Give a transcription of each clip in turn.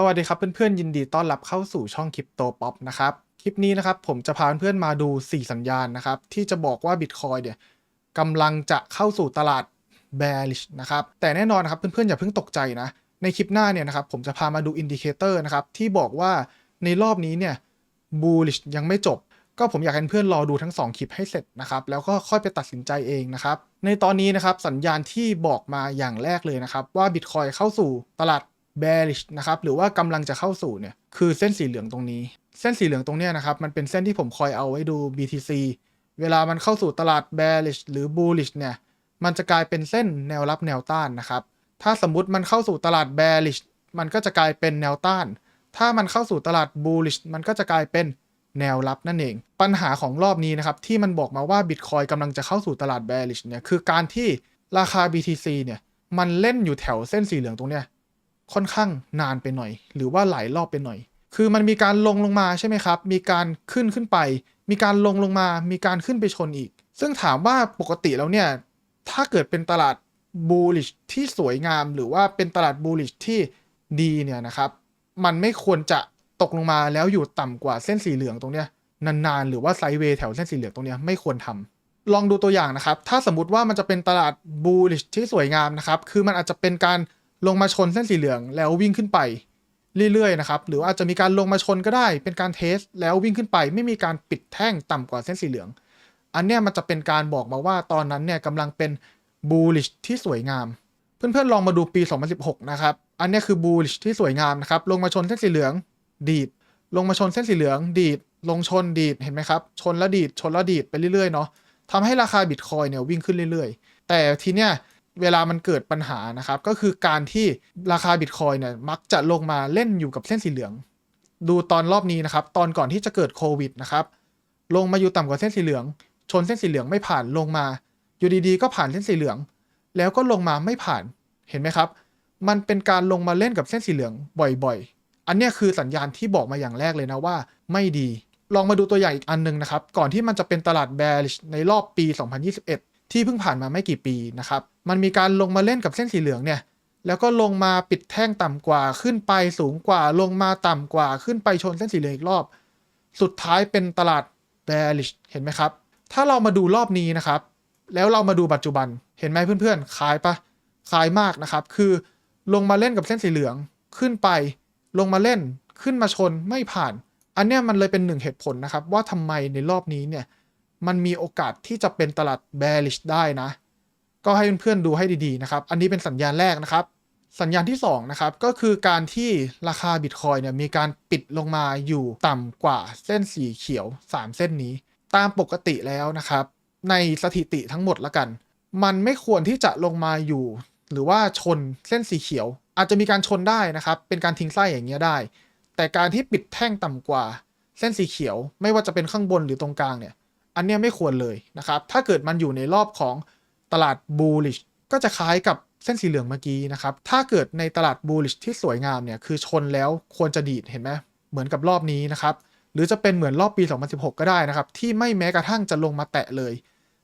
สวัสดีครับเพื่อนๆยินดีต้อนรับเข้าสู่ช่องคริปโตป๊อปนะครับคลิปนี้นะครับผมจะพาเพื่อนๆมาดู 4 สัญญาณนะครับที่จะบอกว่า Bitcoin เนี่ยกำลังจะเข้าสู่ตลาด bearish นะครับแต่แน่นอนนะครับเพื่อนๆอย่าเพิ่งตกใจนะ ในคลิปหน้าเนี่ยนะครับผมจะพามาดูอินดิเคเตอร์นะครับที่บอกว่าในรอบนี้เนี่ย bullish ยังไม่จบ ก็ผมอยากให้เพื่อนรอดูทั้ง 2 คลิปให้เสร็จนะครับแล้วก็ค่อยไปตัดสินใจเองนะครับในตอนนี้นะครับสัญญาณที่บอกมาอย่างแรกเลยนะครับว่า Bitcoin เข้าสู่ตลาด bearish นะครับหรือว่ากำลังจะเข้าสู่เนี่ยคือเส้นสีเหลืองตรงนี้ เส้นสีเหลืองตรงนี้นะครับมันเป็นเส้นที่ผมคอยเอาไว้ดู BTC เวลามันเข้าสู่ตลาด bearish หรือ bullish เนี่ยมันจะกลายเป็นเส้นแนวรับแนวต้านนะครับถ้าสมมุติมันเข้าสู่ตลาด bearish มันก็จะกลายเป็นแนวต้าน ถ้ามันเข้าสู่ตลาด bullish มันก็จะกลายเป็นแนวรับนั่นเอง ปัญหาของรอบนี้นะครับที่มันบอกมาว่า Bitcoin กำลังจะเข้าสู่ตลาด bearish เนี่ยคือการที่ราคา BTC เนี่ยมันเล่นอยู่แถวเส้นสีเหลืองตรงเนี้ย ค่อนข้างนานไปหน่อย หรือว่าหลายรอบไปหน่อย คือมันมีการลงลงมาใช่ไหมครับ มีการขึ้นขึ้นไป มีการลงลงมา มีการขึ้นไปชนอีก ซึ่งถามว่าปกติแล้วเนี่ย ถ้าเกิดเป็นตลาด bullish ที่สวยงาม หรือว่าเป็นตลาด bullish ที่ดีเนี่ยนะครับ มันไม่ควรจะตกลงมาแล้วอยู่ต่ำกว่าเส้นสีเหลืองตรงเนี้ยนานๆ หรือว่าไซด์เวย์แถวเส้นสีเหลืองตรงเนี้ยไม่ควรทำลองดูตัวอย่างนะครับ ถ้าสมมติว่ามันจะเป็นตลาด bullish ที่สวยงามนะครับ คือมันอาจจะเป็นการ ลงมาชนเส้นสีเหลืองแล้ววิ่งขึ้นไปเรื่อยๆนะครับ หรือว่าอาจจะมีการลงมาชนก็ได้ เป็นการเทส แล้ววิ่งขึ้นไป ไม่มีการปิดแท่งต่ำกว่าเส้นสีเหลือง อันเนี้ยมันจะเป็นการบอกมาว่าตอนนั้นเนี่ยกำลังเป็น bullish ที่สวยงาม เพื่อนๆลองมาดูปี 2016 นะครับ อันเนี้ยคือ bullish ที่สวยงามนะครับ ลงมาชนเส้นสีเหลือง ดีด ลงมาชนเส้นสีเหลือง ดีด ลงชนดีด เห็นไหมครับ ชนแล้วดีด ชนแล้วดีดไปเรื่อยๆเนาะทำให้ราคาบิตคอยเนี่ยวิ่งขึ้นเรื่อยๆ แต่ทีเนี้ย เวลามันเกิดปัญหานะครับ ก็คือการที่ราคาบิตคอยเนี่ยมักจะลงมาเล่นอยู่กับเส้นสีเหลือง ดูตอนรอบนี้นะครับ ตอนก่อนที่จะเกิดโควิดนะครับ ลงมาอยู่ต่ำกว่าเส้นสีเหลือง ชนเส้นสีเหลืองไม่ผ่านลงมา อยู่ดีๆ ก็ผ่านเส้นสีเหลือง แล้วก็ลงมาไม่ผ่านเห็นไหมครับ มันเป็นการลงมาเล่นกับเส้นสีเหลืองบ่อยๆ อันนี้คือสัญญาณที่บอกมาอย่างแรกเลยนะว่า ไม่ดี ลองมาดูตัวอย่างอีกอันหนึงนะครับ ก่อนที่มันจะเป็นตลาด bearish ในรอบปี 2021 ที่เพิ่งผ่านมาไม่กี่ปีนะครับ มันมีการลงมาเล่นกับเส้นสีเหลืองเนี่ยแล้วก็ลงมาปิดแท่งต่ำกว่าขึ้นไปสูงกว่าลงมาต่ำกว่าขึ้นไปชนเส้นสีเหลืองอีกรอบ สุดท้ายเป็นตลาด bearish เห็นไหมครับ ถ้าเรามาดูรอบนี้นะครับ แล้วเรามาดูปัจจุบันเห็นไหมเพื่อนๆคล้ายปะคล้ายมากนะครับ คือลงมาเล่นกับเส้นสีเหลืองขึ้นไป ลงมาเล่นขึ้นมาชนไม่ผ่าน อันเนี้ยมันเลยเป็นหนึ่งเหตุผลนะครับ ว่าทำไมในรอบนี้เนี่ย มันมีโอกาสที่จะเป็นตลาด bearish ได้นะ ก็ให้เพื่อนๆดูให้ดีๆนะครับ อันนี้เป็นสัญญาณแรกนะครับ สัญญาณที่2นะครับก็คือการที่ราคาบิตคอยเนี่ยมีการปิดลงมาอยู่ต่ำกว่าเส้นสีเขียว 3 เส้นนี้ ตามปกติแล้วนะครับ ในสถิติทั้งหมดละกัน มันไม่ควรที่จะลงมาอยู่ หรือว่าชนเส้นสีเขียว อาจจะมีการชนได้นะครับ เป็นการทิ้งไส้อย่างเงี้ยได้ แต่การที่ปิดแท่งต่ำกว่าเส้นสีเขียว ไม่ว่าจะเป็นข้างบนหรือตรงกลางเนี่ย อันเนี้ยไม่ควรเลยนะครับ ถ้าเกิดมันอยู่ในรอบของตลาด bullish ก็จะคล้ายกับเส้นสีเหลืองเมื่อกี้นะครับ ถ้าเกิดในตลาด bullish ที่สวยงามเนี่ยคือชนแล้วควรจะดีดเห็นไหมเหมือนกับรอบนี้นะครับ หรือจะเป็นเหมือนรอบปี 2016 ก็ได้นะครับ ที่ไม่แม้กระทั่งจะลงมาแตะเลย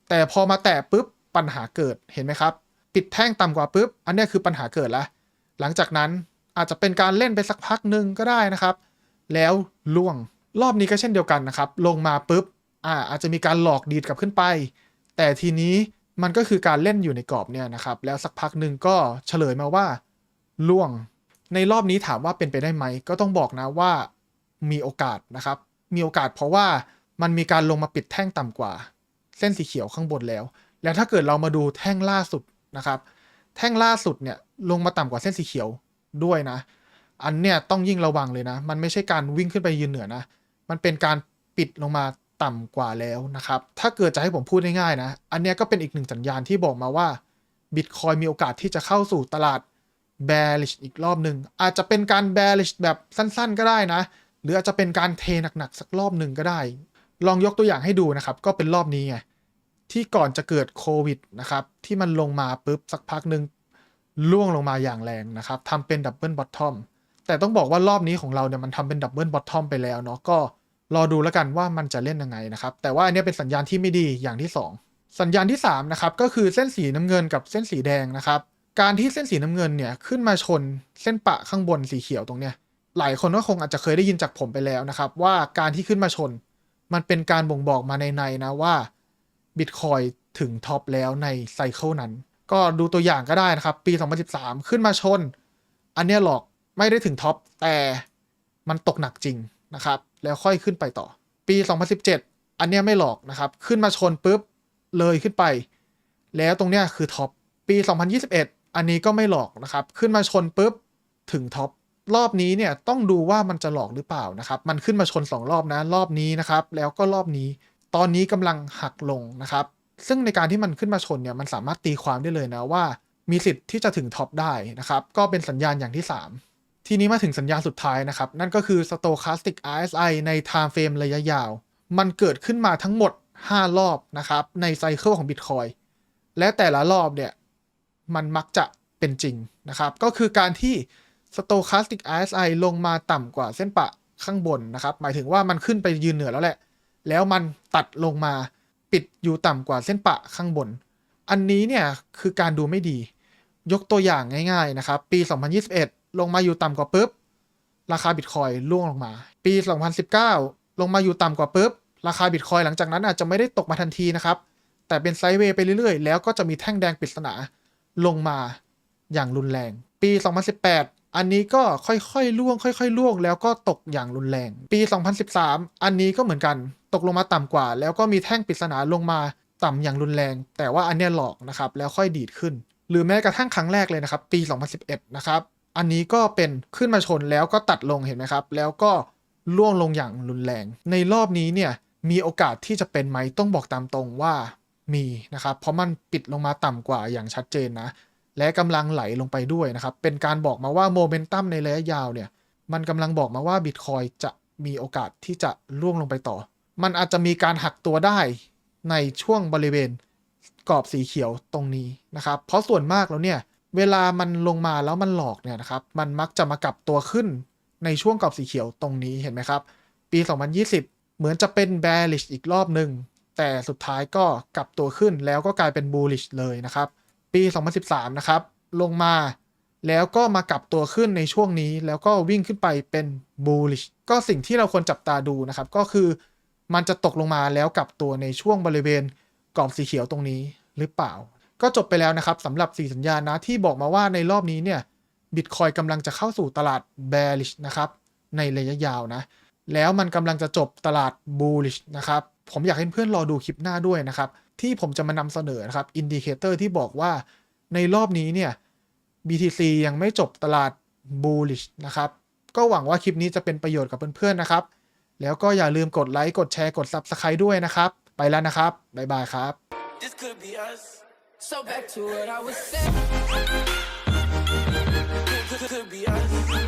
แต่พอมาแตะปุ๊บปัญหาเกิดเห็นไหมครับ ปิดแท่งต่ำกว่าปุ๊บ อันนี้คือปัญหาเกิดแล้วหลังจากนั้นอาจจะเป็นการเล่นไปสักพักหนึ่งก็ได้นะครับ แล้วล่วงรอบนี้ก็เช่นเดียวกันนะครับ ลงมาปุ๊บ อ่าอาจจะมีการหลอกดีดกลับขึ้นไป แต่ทีนี้มันก็คือการเล่นอยู่ในกรอบเนี่ยนะครับ แล้วสักพักหนึ่งก็เฉลยมาว่าล่วง ในรอบนี้ถามว่าเป็นไปได้ไหม ก็ต้องบอกนะว่ามีโอกาสนะครับ มีโอกาสเพราะว่ามันมีการลงมาปิดแท่งต่ำกว่า เส้นสีเขียวข้างบนแล้ว แล้วถ้าเกิดเรามาดูแท่งล่าสุดนะครับ แท่งล่าสุดเนี่ยลงมาต่ำกว่าเส้นสีเขียวด้วยนะ อันเนี่ยต้องยิ่งระวังเลยนะ มันไม่ใช่การวิ่งขึ้นไปยืนเหนือนะ มันเป็นการปิดลงมา ต่ำกว่าแล้วนะครับ ถ้าเกิดจะให้ผมพูดง่ายๆนะ อันเนี้ยก็เป็นอีกหนึ่งสัญญาณที่บอกมาว่า Bitcoin มีโอกาสที่จะเข้าสู่ตลาด bearish อีกรอบหนึ่ง อาจจะเป็นการ bearish แบบสั้นๆ ก็ได้นะ หรืออาจจะเป็นการเทหนักๆ สักรอบหนึ่งก็ได้ ลองยกตัวอย่างให้ดูนะครับ ก็เป็นรอบนี้ไง ที่ก่อนจะเกิดโควิดนะครับ ที่มันลงมาปุ๊บสักพักหนึ่งล่วงลงมาอย่างแรงนะครับทำเป็นดับเบิลบอททอมแต่ต้องบอกว่ารอบนี้ของเราเนี่ยมันทำเป็นดับเบิลบอททอมไปแล้วเนาะก็ รอดูแล้วกันว่ามันจะเล่นยังไงนะครับ แต่ว่าอันนี้เป็นสัญญาณที่ไม่ดีอย่างที่ 2 สัญญาณที่3นะครับก็คือเส้นสีน้ำเงินกับเส้นสีแดงนะครับ การที่เส้นสีน้ำเงินเนี่ยขึ้นมาชนเส้นปะข้างบนสีเขียวตรงเนี้ยหลายคนก็คงอาจจะเคยได้ยินจากผมไปแล้วนะครับ ว่าการที่ขึ้นมาชน มันเป็นการบ่งบอกมาในในนะว่าบิตคอยถึงท็อปแล้วในไซเคิลนั้น ก็ดูตัวอย่างก็ได้นะครับ ปี 2013 ขึ้นมาชน อันเนี้ยหลอกไม่ได้ถึงท็อปแต่มันตกหนักจริงนะครับ แล้วค่อยขึ้นไปต่อ ปี 2017 อันเนี้ยไม่หลอกนะครับ ขึ้นมาชนปุ๊บเลยขึ้นไป แล้วตรงเนี้ยคือท็อป ปี 2021 อันนี้ก็ไม่หลอกนะครับ ขึ้นมาชนปุ๊บถึงท็อป รอบนี้เนี่ยต้องดูว่ามันจะหลอกหรือเปล่านะครับ มันขึ้นมาชน 2 รอบนะ รอบนี้นะครับ แล้วก็รอบนี้ ตอนนี้กำลังหักลงนะครับ ซึ่งในการที่มันขึ้นมาชนเนี่ย มันสามารถตีความได้เลยนะว่า มีสิทธิ์ที่จะถึงท็อปได้นะครับ ก็เป็นสัญญาณอย่างที่ 3 ทีนี้มาถึงสัญญาณสุดท้ายนะครับ นั่นก็คือ Stochastic RSI ใน Time Frame ระยะยาว มันเกิดขึ้นมาทั้งหมด 5 รอบนะครับ ในไซเคิลของ Bitcoin และแต่ละรอบเนี่ย มันมักจะเป็นจริงนะครับ ก็คือการที่ Stochastic RSI ลงมาต่ำกว่าเส้นปะข้างบนนะครับ หมายถึงว่ามันขึ้นไปยืนเหนือแล้วแหละ แล้วมันตัดลงมาปิดอยู่ต่ำกว่าเส้นปะข้างบน อันนี้เนี่ยคือการดูไม่ดี ยกตัวอย่างง่าย ๆนะครับ ปี 2021 ลงมาอยู่ต่ำกว่าปุ๊บ ราคาบิตคอยร่วงลงมา ปี 2019 ลงมาอยู่ต่ำกว่าปุ๊บ ราคาบิตคอยหลังจากนั้นอาจจะไม่ได้ตกมาทันทีนะครับ แต่เป็นไซด์เวย์ไปเรื่อยๆ แล้วก็จะมีแท่งแดงปริศนาลงมาอย่างรุนแรง ปี 2018 อันนี้ก็ค่อยๆล่วง ค่อยๆล่วง แล้วก็ตกอย่างรุนแรง ปี 2013 อันนี้ก็เหมือนกัน ตกลงมาต่ำกว่า แล้วก็มีแท่งปริศนาลงมาต่ำอย่างรุนแรง แต่ว่าอันเนี้ยหลอกนะครับ แล้วค่อยดีดขึ้น หรือแม้กระทั่งครั้งแรกเลยนะครับ ปี 2011 นะครับ อันนี้ก็เป็นขึ้นมาชนแล้วก็ตัดลงเห็นไหมครับ แล้วก็ล่วงลงอย่างรุนแรง ในรอบนี้เนี่ยมีโอกาสที่จะเป็นไหมต้องบอกตามตรงว่ามีนะครับ เพราะมันปิดลงมาต่ำกว่าอย่างชัดเจนนะ และกำลังไหลลงไปด้วยนะครับ เป็นการบอกมาว่าโมเมนตัมในระยะยาวเนี่ย มันกำลังบอกมาว่าบิตคอยจะมีโอกาสที่จะล่วงลงไปต่อ มันอาจจะมีการหักตัวได้ในช่วงบริเวณกรอบสีเขียวตรงนี้นะครับ เพราะส่วนมากแล้วเนี่ย เวลามันลงมาแล้วมันหลอกเนี่ยนะครับ มันมักจะมากลับตัวขึ้นในช่วงกรอบสีเขียวตรงนี้เห็นไหมครับ ปี 2020 เหมือนจะเป็น bearish อีกรอบหนึ่ง แต่สุดท้ายก็กลับตัวขึ้นแล้วก็กลายเป็น bullish เลยนะครับ ปี 2013 นะครับ ลงมาแล้วก็มากลับตัวขึ้นในช่วงนี้ แล้วก็วิ่งขึ้นไปเป็น bullish ก็สิ่งที่เราควรจับตาดูนะครับ ก็คือมันจะตกลงมาแล้วกลับตัวในช่วงบริเวณกรอบสีเขียวตรงนี้หรือเปล่า ก็จบไปแล้วนะครับสำหรับ 4 สัญญาณนะที่บอกมาว่าในรอบนี้เนี่ยบิตคอยกำลังจะเข้าสู่ตลาด bearish นะครับในระยะยาวนะ แล้วมันกำลังจะจบตลาด bullish นะครับ ผมอยากให้เพื่อนรอดูคลิปหน้าด้วยนะครับ ที่ผมจะมานำเสนอนะครับอินดิเคเตอร์ที่บอกว่าในรอบนี้เนี่ย BTC ยังไม่จบตลาด bullish นะครับ ก็หวังว่าคลิปนี้จะเป็นประโยชน์กับเพื่อนๆนะครับ แล้วก็อย่าลืมกดไลค์กดแชร์กด Subscribe ด้วยนะครับ ไปแล้วนะครับบ๊ายบายครับ This could be us. So back to what I was saying. Could be us.